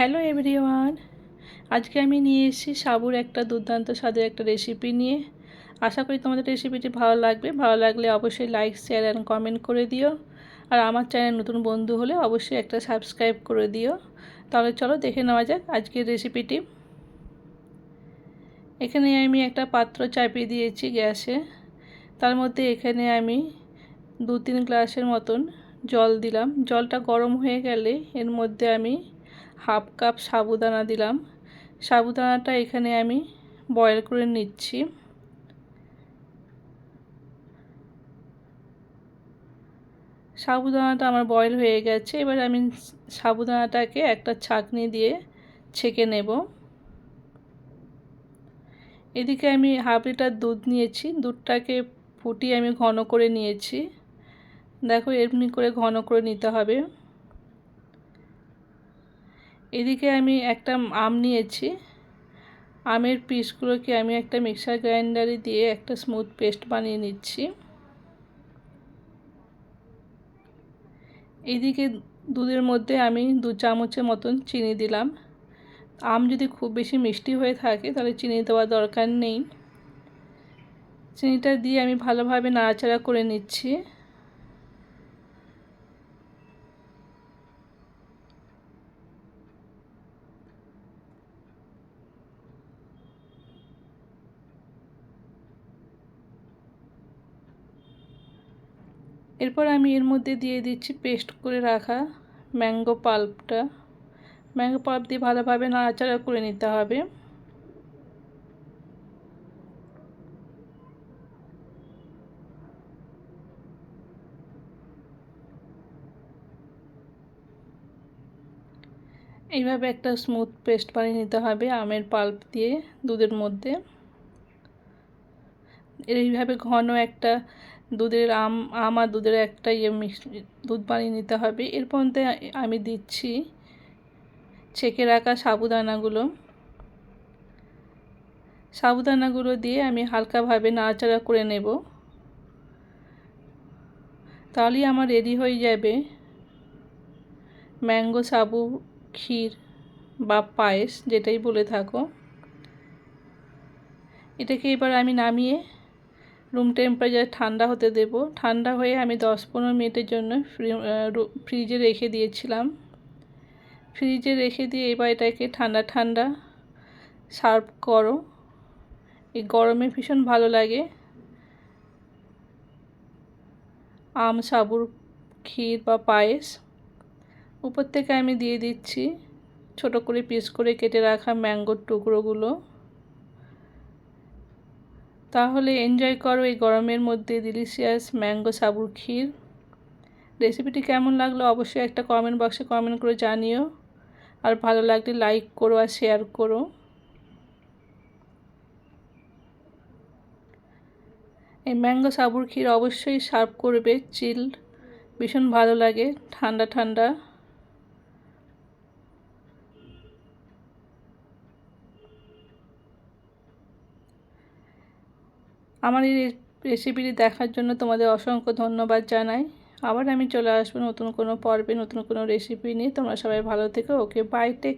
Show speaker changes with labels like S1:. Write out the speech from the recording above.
S1: Hello everyone, আজকে আমি নিয়ে এসেছি সাবুর একটা দুর্দান্ত স্বাদের একটা রেসিপি নিয়ে। আশা করি তোমাদের রেসিপিটি ভালো লাগবে। ভালো লাগলে অবশ্যই লাইক শেয়ার অ্যান্ড কমেন্ট করে দিও। আর আমার চ্যানেল নতুন বন্ধু হলে অবশ্যই একটা সাবস্ক্রাইব করে দিও। তাহলে চলো দেখে নেওয়া যাক আজকের রেসিপিটি এখানে আমি একটা পাত্র চাপিয়ে দিয়েছি গ্যাসে। তার মধ্যে এখানে আমি দু তিন গ্লাসের মতন জল দিলাম। জলটা গরম হয়ে গেলে এর মধ্যে আমি হাফ কাপ সাবুদানা দিলাম। সাবুদানাটা এখানে আমি বয়েল করে নিচ্ছি। সাবুদানাটা আমার বয়েল হয়ে গেছে। এবার আমি সাবুদানাটাকে একটা ছাঁকনি দিয়ে ছেঁকে নেব। এদিকে আমি হাফ লিটার দুধ নিয়েছি। দুধটাকে ফুটিয়ে আমি ঘন করে নিয়েছি। দেখো এমনি করে ঘন করে নিতে হবে। এদিকে আমি একটা আম নিয়েছি। আমের পিসগুলোকে আমি একটা মিক্সার গ্রাইন্ডারে দিয়ে একটা স্মুথ পেস্ট বানিয়ে নিচ্ছি। এদিকে দুধের মধ্যে আমি দু চামচের মতন চিনি দিলাম। আম যদি খুব বেশি মিষ্টি হয়ে থাকে, তাহলে চিনি দেওয়ার দরকার নেই। চিনিটা দিয়ে আমি ভালোভাবে নাড়াচাড়া করে নিচ্ছি। এরপর আমি এর মধ্যে দিয়ে দিচ্ছি পেস্ট করে রাখা ম্যাঙ্গো পাল্পটা। ম্যাঙ্গো পাল্প দিয়ে ভালোভাবে নাড়াচাড়া করে নিতে হবে। এইভাবে একটা স্মুথ পেস্ট বানিয়ে নিতে হবে আমের পাল্প দিয়ে দুধের মধ্যে। এইভাবে ঘন একটা দুধের আম আম আর দুধের একটা ইয়ে মিক্স দুধ বানিয়ে নিতে হবে। এর মধ্যে আমি দিচ্ছি ছেঁকে রাখা সাবুদানাগুলো। সাবুদানাগুলো দিয়ে আমি হালকাভাবে নাড়াচাড়া করে নেব। তাহলেই আমার রেডি হয়ে যাবে। ম্যাঙ্গো সাবু, ক্ষীর বা পায়েস, যেটাই বলে থাকো। এটাকে এবার আমি নামিয়ে রুম টেম্পারেচার ঠান্ডা হতে দেব। ঠান্ডা হয়ে আমি দশ পনেরো মিনিটের জন্য ফ্রিজে রেখে দিয়েছিলাম। ফ্রিজে রেখে দিয়ে এবার এটাকে ঠান্ডা ঠান্ডা সার্ভ করো। এই গরমে ভীষণ ভালো লাগে। আম, সাবুর, ক্ষীর বা পায়েস উপর থেকে আমি দিয়ে দিচ্ছি। ছোট করে পিস করে কেটে রাখা ম্যাঙ্গোর টুকরোগুলো। তাহলে এনজয় করো এই গরমের মধ্যে ডিলিশিয়াস ম্যাঙ্গো সাবুর ক্ষীর। রেসিপিটি কেমন লাগল অবশ্যই একটা কমেন্ট বক্সে কমেন্ট করে জানিও। আর ভালো লাগলে লাইক করো আর শেয়ার করো। এই ম্যাঙ্গো সাবুর ক্ষীর অবশ্যই সার্ভ করবে চিল ভীষণ ভালো লাগে, ঠান্ডা ঠান্ডা। আমার এই রেসিপিটি দেখার জন্য তোমাদের অসংখ্য ধন্যবাদ জানাই। আবার আমি চলে আসব নতুন কোনো পর্বে, নতুন কোনো রেসিপি নিয়ে। তোমরা সবাই ভালো থেকো। Okay bye take